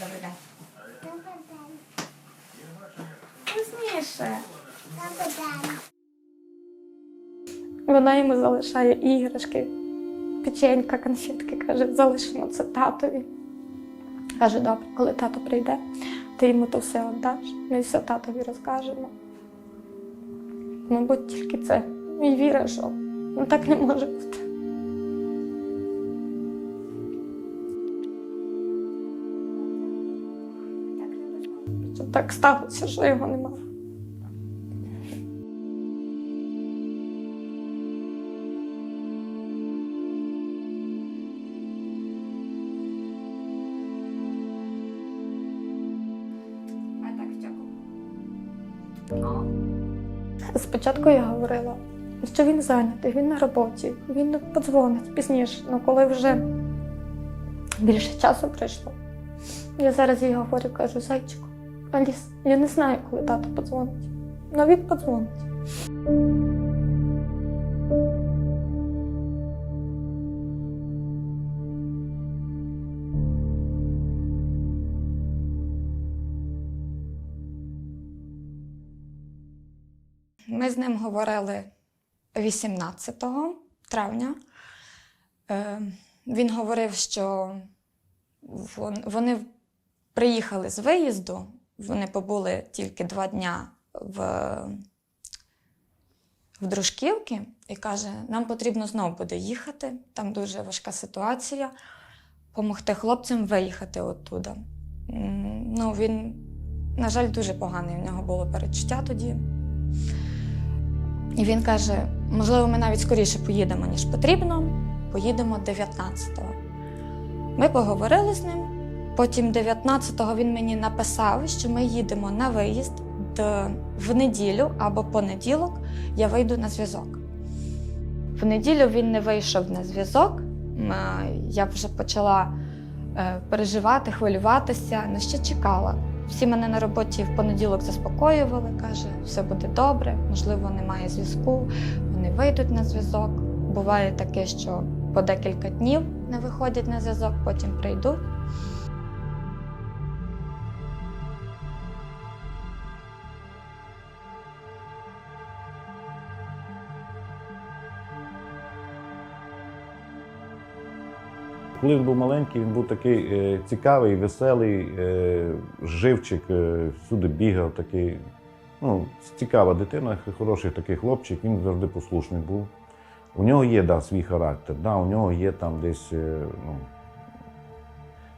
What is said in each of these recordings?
Добрий день. Вкусніше. Вона йому залишає іграшки, печенька, конфетки, каже, залишимо це татові. Каже, добре, коли тато прийде, ти йому то все віддаш, ми все татові розкажемо. Мабуть, тільки це. І віра, що ну, так не може бути. Що так сталося, що його немає. Спочатку я говорила, що він зайнятий, він на роботі, він подзвонить пізніше, ну коли вже більше часу пройшло. Я зараз їй говорю, кажу, зайчику, Аліс, я не знаю, коли тато подзвонить. Ну він подзвонить. Ми з ним говорили 18 травня. Е, Він говорив, що вони приїхали з виїзду, вони побули тільки два дня в, в Дружківці і каже: нам потрібно знову буде їхати, там дуже важка ситуація, допомогти хлопцям виїхати оттуда. Ну, він, на жаль, дуже поганий. У нього було перечуття тоді. І він каже: можливо, ми навіть скоріше поїдемо, ніж потрібно. Поїдемо 19-го. Ми поговорили з ним. Потім 19-го він мені написав, що ми їдемо на виїзд в неділю або понеділок я вийду на зв'язок. В неділю він не вийшов на зв'язок. Я вже почала е, переживати, хвилюватися, але ще чекала. Всі мене на роботі в понеділок заспокоювали, каже, все буде добре, можливо, немає зв'язку, вони вийдуть на зв'язок. Буває таке, що по декілька днів не виходять на зв'язок, потім прийдуть. Коли він був маленький, він був такий е, цікавий, веселий, е, живчик, е, всюди бігав, такий. Ну, цікава дитина, хороший такий хлопчик, він завжди послушний був. У нього є да, свій характер, да, у нього є там десь е, ну,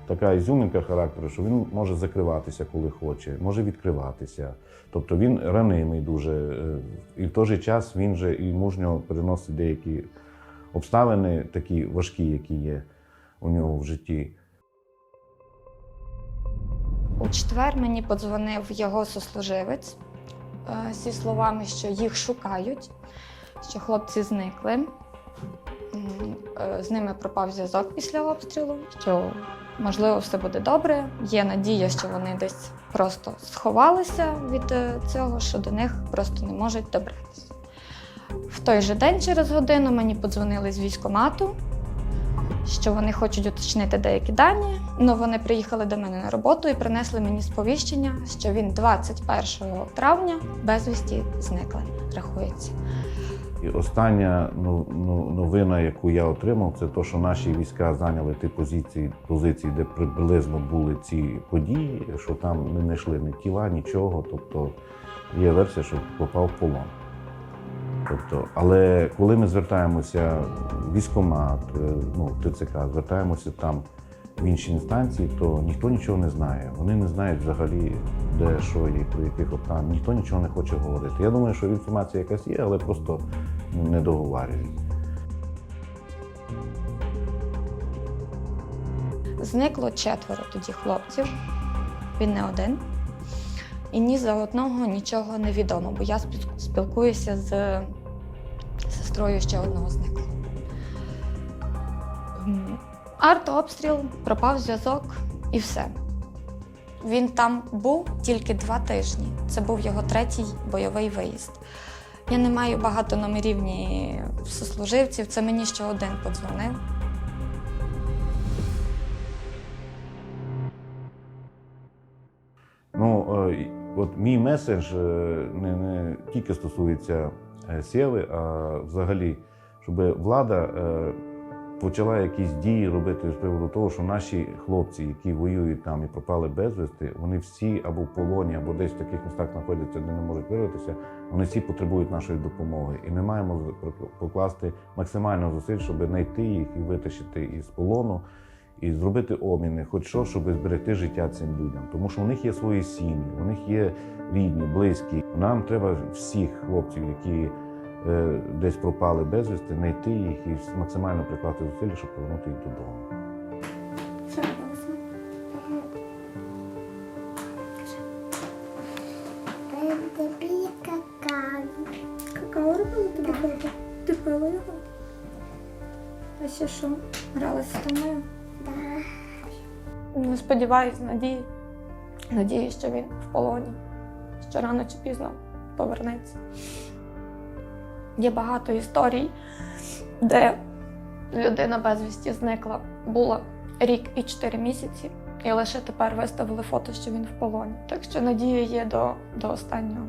така ізюминка характеру, що він може закриватися, коли хоче, може відкриватися. Тобто він ранимий дуже, е, і в той же час він же і мужньо переносить деякі обставини, такі важкі, які є у нього в житті. У четвер мені подзвонив його сослуживець е, зі словами, що їх шукають, що хлопці зникли. Е, З ними пропав зв'язок після обстрілу, що можливо все буде добре. Є надія, що вони десь просто сховалися від е, цього, що до них просто не можуть добратися. В той же день, через годину, мені подзвонили з військкомату, що вони хочуть уточнити деякі дані. Ну, вони приїхали до мене на роботу і принесли мені сповіщення, що він 21 травня безвісті зникли, рахується. І остання ну, ну, новина, яку я отримав, це те, що наші війська зайняли ті позиції, позиції, де приблизно були ці події, що там не знайшли ні тіла, нічого. Тобто є версія, що попав в полон. Тобто, але коли ми звертаємося в військкомат, е, ну, ТЦК, звертаємося там в інші інстанції, то ніхто нічого не знає. Вони не знають взагалі, де що і при яких обставинах. Ніхто нічого не хоче говорити. Я думаю, що інформація якась є, але просто не договорюють. Зникло четверо тоді хлопців, він не один. І ні за одного нічого не відомо, бо я спіл- спілкуюся з сестрою ще одного зниклого. М, Артобстріл, пропав зв'язок і все. Він там був тільки два тижні. Це був його третій бойовий виїзд. Я не маю багато номерів ні сослуживців, це мені ще один подзвонив. Ну, е, От мій меседж е, не, не тільки стосується е, Сєви, а взагалі, щоб влада е, почала якісь дії робити з приводу того, що наші хлопці, які воюють там і пропали безвісти, вони всі або в полоні, або десь в таких містах знаходяться, де не можуть вирватися, вони всі потребують нашої допомоги. І ми маємо покласти максимально зусиль, щоб знайти їх і витащити із полону. І зробити обміни, хоч що, щоб зберегти життя цим людям. Тому що у них є свої сім'ї, у них є рідні, близькі. Нам треба всіх хлопців, які е, десь пропали безвісти, знайти їх і максимально прикласти зусилля, щоб повернути їх додому. Какао. Какао робили тобі? Ти пила його? А ще що? Гралася з тобою? Да. Ну, сподіваюсь, надію. Що він в полоні, що рано чи пізно повернеться. Є багато історій, де людина безвісті зникла. Було рік і чотири місяці, і лише тепер виставили фото, що він в полоні. Так що надія є до, до останнього.